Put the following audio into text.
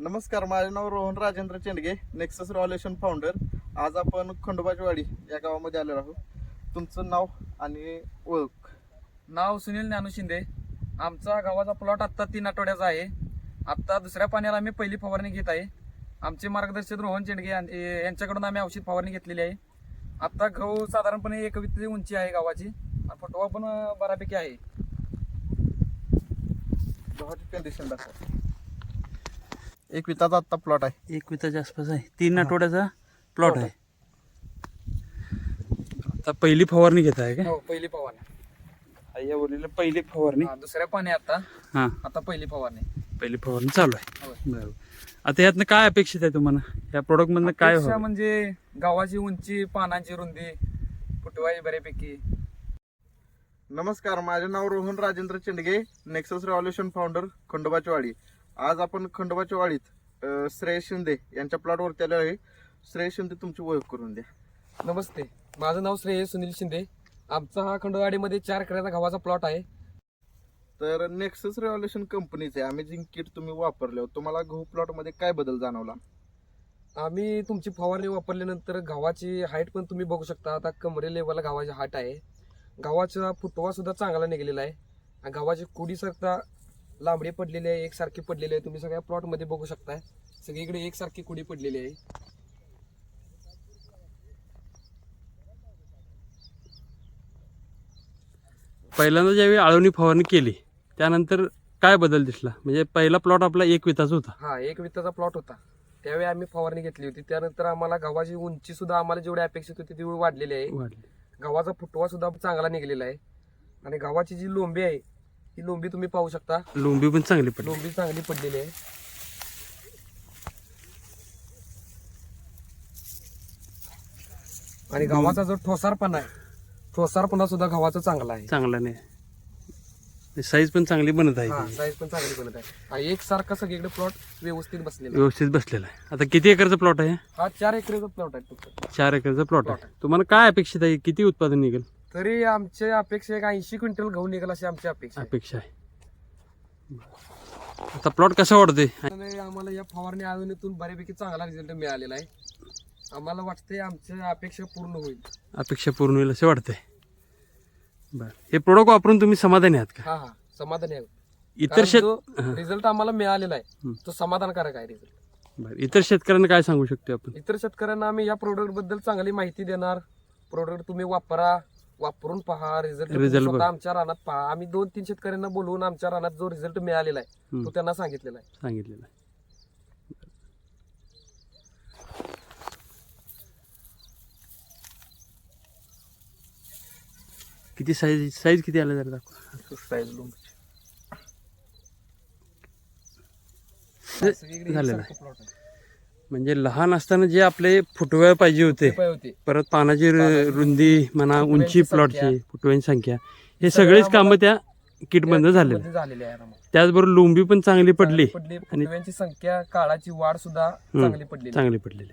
नमस्कार माझे नाव Rohan Rajendra Chendge Nexus revolution founder आज आपण खंडोबाचीवाडी या गावामध्ये आलेलो आहोत. तुमचं नाव आणि ओळख. नाव सुनील ज्ञानू शिंदे. आमचा गावाचा प्लॉट आत्ता तीन आठवड्याचा आहे. आत्ता दुसऱ्या पाण्याला आम्ही पहिली फवारणी घेत आहे. आमचे मार्गदर्शक रोहन चेंडगे यांच्याकडून आम्ही औषध फवारणी घेतलेली आहे. आत्ता गहू साधारणपणे एक वित्ती उंची आहे गावाची. आणि फटवा पण बऱ्यापैकी आहे. गव्हाची कंडिशन दाखवा. एक विताचा आत्ता प्लॉट आहे. एक विताच्या आसपास आहे. तीन आठवड्याचा प्लॉट Plot आहे. आता पहिली फवारणी घेत आहे का? हो पहिली फवारणी. या बोललेलं पहिली फवारणी. हा, दुसऱ्या पाणी आता. हा. आता पहिली फवारणी. पहिली फवारणी चालू आहे. बरोबर. आता यातनं काय अपेक्षित आहे तुम्हाला? या प्रोडक्ट मधनं काय अपेक्षा हवं? म्हणजे गावाची उंची पानांची रुंदी फुटवाई बऱ्यापैकी. नमस्कार माझे नाव Rohan Rajendra Chendge Nexus revolution founder Khandobachiwadi आज आपण खंडोबाच्या वाडीत अं, श्रेयस शिंदे यांच्या प्लॉटवरती आलो आहे. श्रेयस शिंदे तुमची ओळख करून द्या. नमस्ते. माझं नाव श्रेयस सुनील शिंदे. आमचा हा खंडवाडीमध्ये चार एकराचा गव्हाचा प्लॉट आहे. तर नेक्सस रेव्होल्युशन कंपनीचे अमेझिंग किट तुम्ही वापरले तुम्हाला गहू प्लॉटमध्ये काय बदल जाणवला? आम्ही तुमची फवारणी वापरल्यानंतर गव्हाची हाईट पण तुम्ही बघू शकता. आता कमरे लेवलला गव्हाची हाट आहे. गव्हाचा फुटवा सुद्धा चांगला निघालेला आहे. गव्हाची कुडी सरता लांबडी पडलेली आहे एकसारखी पडलेली आहे. तुम्ही सगळ्या प्लॉटमध्ये बघू शकताय. सगळीकडे एकसारखी कुडी पडलेली आहे. पहिल्यांदा ज्यावेळी आळवणी फवारणी केली त्यानंतर काय बदल दिसला? म्हणजे पहिला प्लॉट आपला एक विताचा होता. हा एक वित्ताचा प्लॉट होता. त्यावेळी आम्ही फवारणी घेतली होती. त्यानंतर आम्हाला गव्हाची उंची सुद्धा आम्हाला जेवढी अपेक्षित होती तेवढी वाढलेली आहे. वाढली. गव्हाचा फुटवा सुद्धा चांगला निघलेला आहे. आणि गव्हाची जी लोंबी आहे ही लोंबी तुम्ही पाहू शकता. लोंबी पण चांगली पडली. लोंबी चांगली पडलेली आहे. आणि गव्हाचा जो ठोसारपणा आहे ठोसारपणा सुद्धा गव्हाचा चांगला आहे. चांगला नाही. साईज पण चांगली बनत आहे. हा. साईज पण चांगली बनत आहे. आणि एकसारखा सगळीकडे प्लॉट व्यवस्थित बसलेला आहे. व्यवस्थित बसलेला आहे. आता किती एकरचा प्लॉट आहे? हा चार एकरेचा प्लॉट आहे चार एकरचा प्लॉट आहे. तुम्हाला काय अपेक्षित आहे? किती उत्पादन निघेल? तरी आमची अपेक्षा एक ऐंशी क्विंटल गहू निघाल अशी आमची अपेक्षा आहे. अपेक्षा आहे. आता प्लॉट कसा वाढतोय आणि आम्हाला या फवारणी आयोजनातून बऱ्यापैकी चांगला रिझल्ट मिळालेला आहे. आम्हाला वाटतंय आमच्या अपेक्षा पूर्ण होईल. अपेक्षा पूर्ण होईल असं वाटतंय बरं. हे प्रोडक्ट वापरून तुम्ही समाधानी आहात का? हा हा. समाधानी आहे इतर शेत हा. रिझल्ट आम्हाला मिळालेला आहे. तो समाधानकारक आहे रिझल्ट बरं. इतर शेतकऱ्यांना काय सांगू शकतो आपण? इतर शेतकऱ्यांना आम्ही या प्रोडक्टबद्दल चांगली माहिती देणार. प्रोडक्ट तुम्ही वापरा. वापरून पहा रिझल्ट बघा. आमच्या रानात पहा आम्ही दोन तीन शेतकऱ्यांना बोलवून आमच्या रानात जो रिझल्ट मिळालेला आहे हम्म. तो त्यांना सांगितलेला आहे सांगितलेलं आहे किती साईज साईज किती आलं जरा दाखवा साईज झालेलं आहे. म्हणजे लहान असताना जे आपले फुटवेळ पाहिजे होते परत पानाची रुंदी म्हणा उंची. प्लॉटची फुटव्यांची संख्या हे सगळं सगळेच कामं त्या झालेले. आहे आम्हाला. त्याचबरोबर लोंबी पण चांगली पडली पडली. फुटव्यांची संख्या काळाची वाढ सुद्धा चांगली पडलेली.